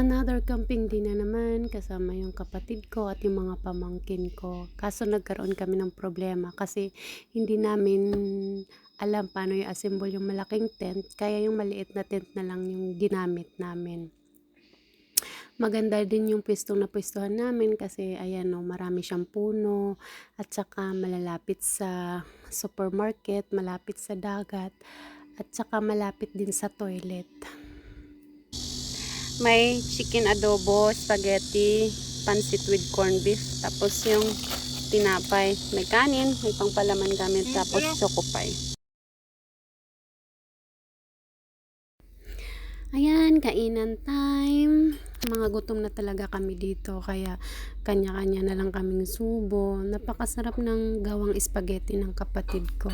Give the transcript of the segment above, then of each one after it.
Another camping din na naman kasama yung kapatid ko at yung mga pamangkin ko. Kaso nagkaroon kami ng problema kasi hindi namin alam paano i-assemble yung malaking tent. Kaya yung maliit na tent na lang yung ginamit namin. Maganda din yung pwestong na pwestuhan namin kasi ayan no, marami siyang puno at saka malalapit sa supermarket, malapit sa dagat at saka malapit din sa toilet. May chicken adobo, spaghetti, pancit with corned beef, tapos yung tinapay. May kanin, may pangpalaman kami, tapos choco pie. Ayan, kainan time. Mga gutom na talaga kami dito, kaya kanya-kanya na lang kaming subo. Napakasarap ng gawang spaghetti ng kapatid ko.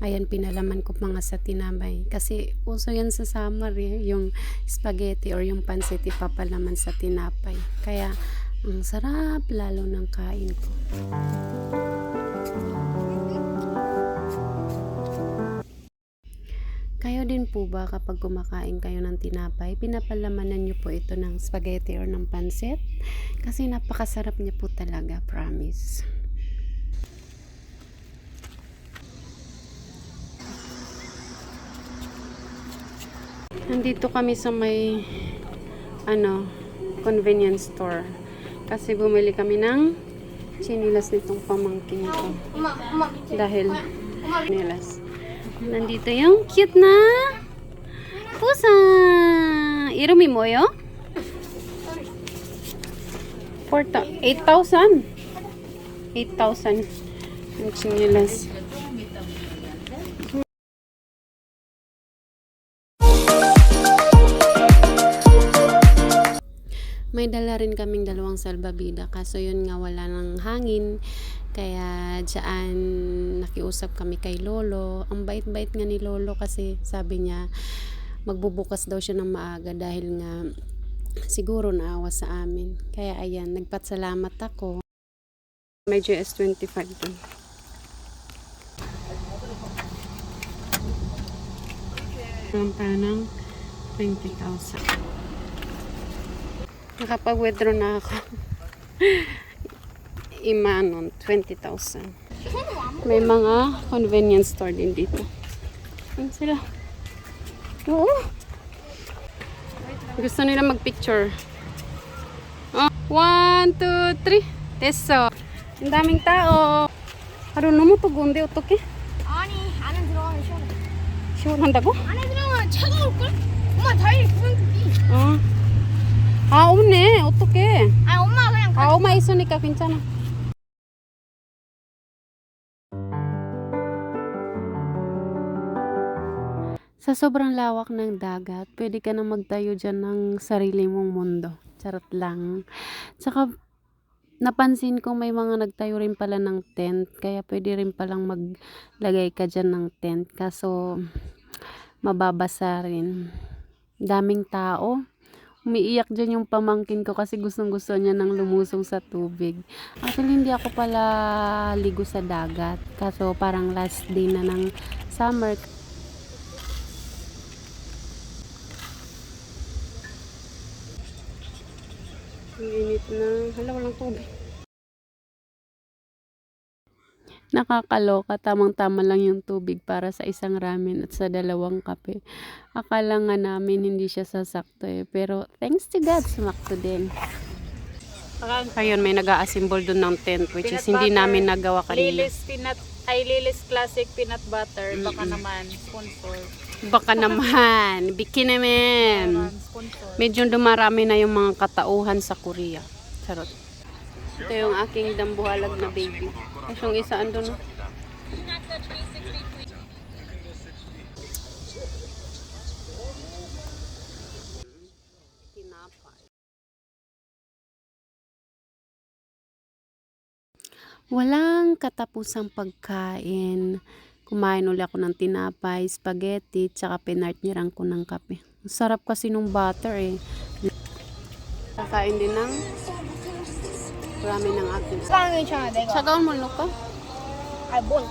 Ayan, pinalaman ko nga sa tinapay. Kasi uso yan sa summer eh, yung spaghetti or yung pancit ipapalaman sa tinapay. Kaya, ang sarap lalo ng kain ko. Kayo din po ba kapag kumakain kayo ng tinapay, pinapalamanan nyo po ito ng spaghetti or ng pancit? Kasi napakasarap niya po talaga, promise. Nandito kami sa may ano, convenience store. Kasi bumili kami ng chinilas nitong pamangkin ko. Dahil chinilas. Nandito yung cute na pusa. Irumi mo yo? 4,000 8,000. 8,000 yung chinilas. May dala rin kaming dalawang salbabida kaso yun nga wala ng hangin kaya dyan nakiusap kami kay Lolo. Ang bait-bait nga ni Lolo kasi sabi niya magbubukas daw siya ng maaga dahil nga siguro naawa sa amin. Kaya ayan, nagpatsalamat ako. Medyo S25 dun. Meron tayo ng 20,000. Nakapag-withdraw na ako. Imanon, 20,000. May mga convenience store din dito. Ano sila? Oo. Gusto nila mag-picture. Oh, one, two, three. Teso. Ang daming tao. Haruno mo to gunde 어떡해? 아니 안에 들어가면 시원해 시원한다고? 안에 들어가면 차가울걸? 엄마 다리 구멍 뚫기 어. 아, 없네. 어떡해. 아니 엄마 그냥 가 아, 엄마 있으니까 괜찮아. Sa sobrang lawak ng dagat, pwede ka na magtayo dyan ng sarili mong mundo. Charot lang. Tsaka, napansin ko may mga nagtayo rin pala ng tent, kaya pwede rin palang maglagay ka dyan ng tent. Kaso, mababasa rin. Daming tao. Umiiyak dyan yung pamangkin ko kasi gustong gusto niya nang lumusong sa tubig. Actually, hindi ako pala ligo sa dagat. Kaso parang last day na ng summer. Ang init na. Hala, walang tubig. Nakakaloka, tamang-tama lang yung tubig para sa isang ramen at sa dalawang kape. Akala nga namin hindi siya sasakto eh. Pero thanks to God, sumakto din. Ayun, may nag-a-assemble dun ng tent which is Peanut hindi butter, namin nagawa kanina. Lilis peanut ay Lilis classic peanut butter baka naman sponsor. Baka naman, biki naman. Medyo dumarami na yung mga katauhan sa Korea. Charot. Ito yung aking dambuhalag na baby. Tapos yung isa ando na. Walang katapusang pagkain. Kumain ulit ako ng tinapay, spaghetti, tsaka pinartniran ko ng kape. Sarap kasi nung butter eh. Kakain din ng ramen ng aking. 깡을 쳐야 내가 Sagawan mo, Luka? 아뭔